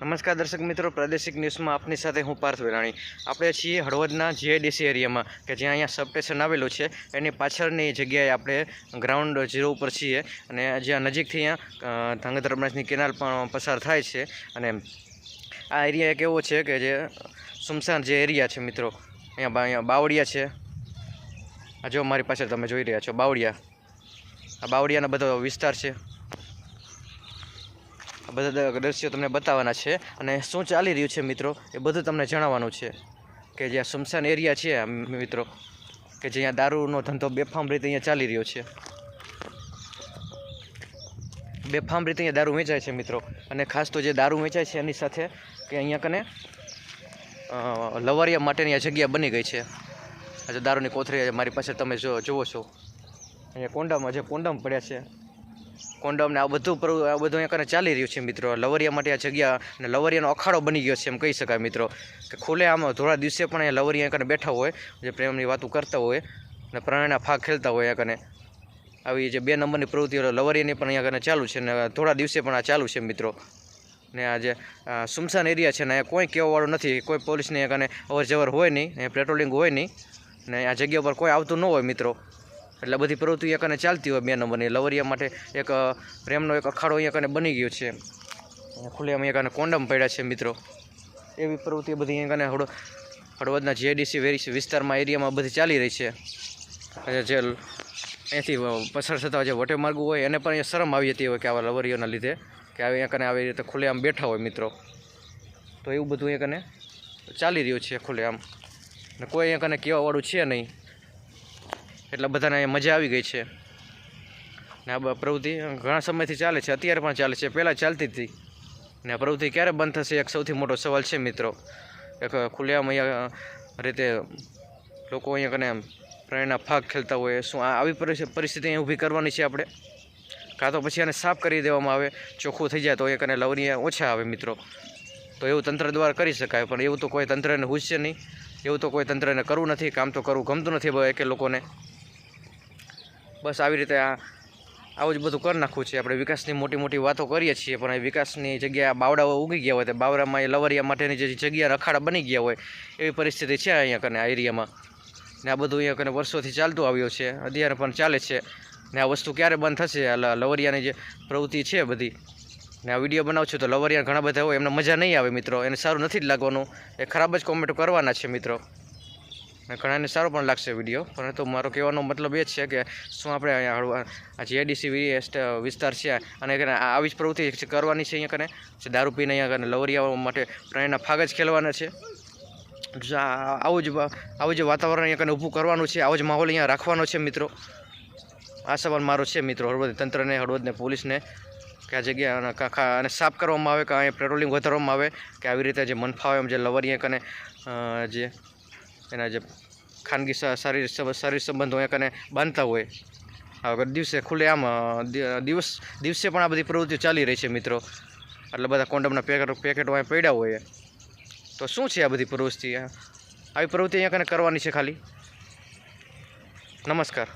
નમસ્કાર દર્શક મિત્રો, પ્રાદેશિક ન્યૂઝમાં આપની સાથે હું પાર્થ વેરાણી. આપણે છીએ હળવદના જીઆઈડીસી એરિયામાં, કે જ્યાં અહીંયા સબસ્ટેશન આવેલું છે. એની પાછળની જગ્યાએ આપણે ગ્રાઉન્ડ ઝીરો ઉપર છીએ અને જ્યાં નજીકથી અહીંયા ધાંગધ્રા બ્રાન્ચની કેનાલ પણ પસાર થાય છે. અને આ એરિયા એક એવો છે કે જે સુમસાન જે એરિયા છે મિત્રો, અહીંયા અહીંયા બાવળિયા છે. આ જો મારી પાસે તમે જોઈ રહ્યા છો, બાવળિયા. આ બાવળિયાનો બધો વિસ્તાર છે. બધા દ્રશ્યો તમને બતાવવાના છે અને શું ચાલી રહ્યું છે મિત્રો? એ બધું તમને જણાવવાનું છે કે જ્યાં સુમસાન એરિયા છે મિત્રો, કે જ્યાં દારૂનો ધંધો બેફામ રીતે અહીંયા ચાલી રહ્યો છે. બેફામ રીતે અહીંયા દારૂ વેચાય છે મિત્રો. અને ખાસ તો જે દારૂ વેચાય છે એની સાથે કે અહીંયા કને લવારિયા માટેની આ જગ્યા બની ગઈ છે. આજે દારૂની કોથળી મારી પાસે તમે જો, જુઓ છો. અહીંયા કોંડામાં જે કોંડામ પડ્યા છે. કોન્ડમ ને આ બધું આ બધું અહીંયા ચાલી રહ્યું છે મિત્રો. લવરિયા માટે આ જગ્યા અને લવરિયાનો અખાડો બની ગયો છે એમ કહી શકાય મિત્રો. કે ખુલે આમ થોડા દિવસે પણ અહીંયા લવરિયા કને બેઠા હોય, જે પ્રેમની વાતો કરતા હોય અને પ્રાણીના ફાગ ખેલતા હોય કને. આવી જે બે નંબરની પ્રવૃત્તિઓ લવરિયાની પણ અહીંયા કને ચાલુ છે અને થોડા દિવસે પણ આ ચાલુ છે મિત્રો. ને આ જે સુમસાન એરિયા છે ને અહીંયા કોઈ કહેવાવાળું નથી. કોઈ પોલીસની અહીંયા કને અવર જવર હોય નહીં, અહીંયા પેટ્રોલિંગ હોય નહીં. ને આ જગ્યા પર કોઈ આવતું ન હોય મિત્રો. એટલે બધી પ્રવૃત્તિ અહીંયા કને ચાલતી હોય બે નંબરની. લવરિયા માટે એક પ્રેમનો એક અખાડો અહીંયા કને બની ગયો છે. અને ખુલ્લે અહીંયા કને કોન્ડમ પડ્યા છે મિત્રો. એવી પ્રવૃત્તિ બધી અહીંયા કને હળો હળવદના જીઆઈડીસી વેરી વિસ્તારમાં, એરિયામાં બધી ચાલી રહી છે. જે અહીંથી પસાર થતા જે વટેમાર્ગો હોય એને પણ અહીંયા શરમ આવી જતી હોય કે આવા લવરીઓના લીધે, કે આવી અહીંયા કને આવી રીતે ખુલ્લે આમ બેઠા હોય મિત્રો. તો એવું બધું અહીંયા કને ચાલી રહ્યું છે ખુલ્લે આમ. ને કોઈ અહીંયા કને કહેવાવાળું છે નહીં. એટલે બધાને મજા આવી ગઈ છે. ને આ પ્રવૃત્તિ ઘણા સમયથી ચાલે છે, અત્યારે પણ ચાલે છે. પહેલાં ચાલતી હતી. ને પ્રવૃત્તિ ક્યારે બંધ થશે, એક સૌથી મોટો સવાલ છે મિત્રો. એક ખુલ્લેઆમ અહીંયા રીતે લોકો અહીંયા કને પ્રાણીના ફાગ ખેલતા હોય, શું આવી પરિસ્થિ- પરિસ્થિતિ ઊભી કરવાની છે આપણે? કાં તો પછી આને સાફ કરી દેવામાં આવે, ચોખ્ખું થઈ જાય તો એ કને લવરિયા ઓછા આવે મિત્રો. તો એવું તંત્ર દ્વારા કરી શકાય, પણ એવું તો કોઈ તંત્રને હુજશે નહીં. એવું તો કોઈ તંત્રને કરવું નથી, કામ તો કરવું ગમતું નથી એકે લોકોને. બસ આવી રીતે આ આવું જ બધું કરી નાખવું છે. આપણે વિકાસની મોટી મોટી વાતો કરીએ છીએ, પણ એ વિકાસની જગ્યાએ બાવડાઓ ઉગી ગયા હોય તો બાવડામાં એ લવરિયા માટેની જે જગ્યા રખાડા બની ગયા હોય, એવી પરિસ્થિતિ છે અહીંયા કને આ એરિયામાં? ને આ બધું અહીંયા કને વર્ષોથી ચાલતું આવ્યું છે, અત્યારે પણ ચાલે છે. ને આ વસ્તુ ક્યારે બંધ થશે? આ લવરિયાની જે પ્રવૃત્તિ છે બધી. ને આ વીડિયો બનાવું છું તો લવરિયા ઘણા બધા હોય, એમને મજા નહીં આવે મિત્રો. એને સારું નથી જ લાગવાનું. એ ખરાબ જ કોમેન્ટ કરવાના છે મિત્રો. ઘણાને સારો પણ લાગશે વીડિયો પરંતુ મારો કહેવાનો મતલબ એ છે કે શું આપણે અહીંયા આ જીઆઈડીસી વિસ્તાર છે, અને આવી જ પ્રવૃત્તિ કરવાની છે અહીંયા કને દારૂ પીને અહીંયા કને લવરિયાઓ માટે પ્રાણીના ફાગ જ ખેલવાના છે. આવું જ આવું જ વાતાવરણ અહીંયા કને ઊભું કરવાનું છે, આવો જ માહોલ અહીંયા રાખવાનો છે મિત્રો. આ સવાલ મારો છે મિત્રો હળવદ તંત્રને હળવદને પોલીસને કે આ જગ્યા અને સાફ કરવામાં આવે કે અહીંયા પેટ્રોલિંગ વધારવામાં આવે, કે આવી રીતે જે મનફાવે એમ જે લવરિયા કને જે એના જે ખાનગી સ- શારીરિક સંબંધો અહીંયા કને બાંધતા હોય. આ દિવસે ખુલ્લે આમ દિવસ, દિવસે પણ આ બધી પ્રવૃત્તિઓ ચાલી રહી છે મિત્રો. એટલે બધા કોન્ડમના પેકેટ, પેકેટો અહીંયા પડ્યા હોય. તો શું છે આ બધી પ્રવૃત્તિ આવી પ્રવૃત્તિ અહીંયા કને કરવાની છે ખાલી? નમસ્કાર.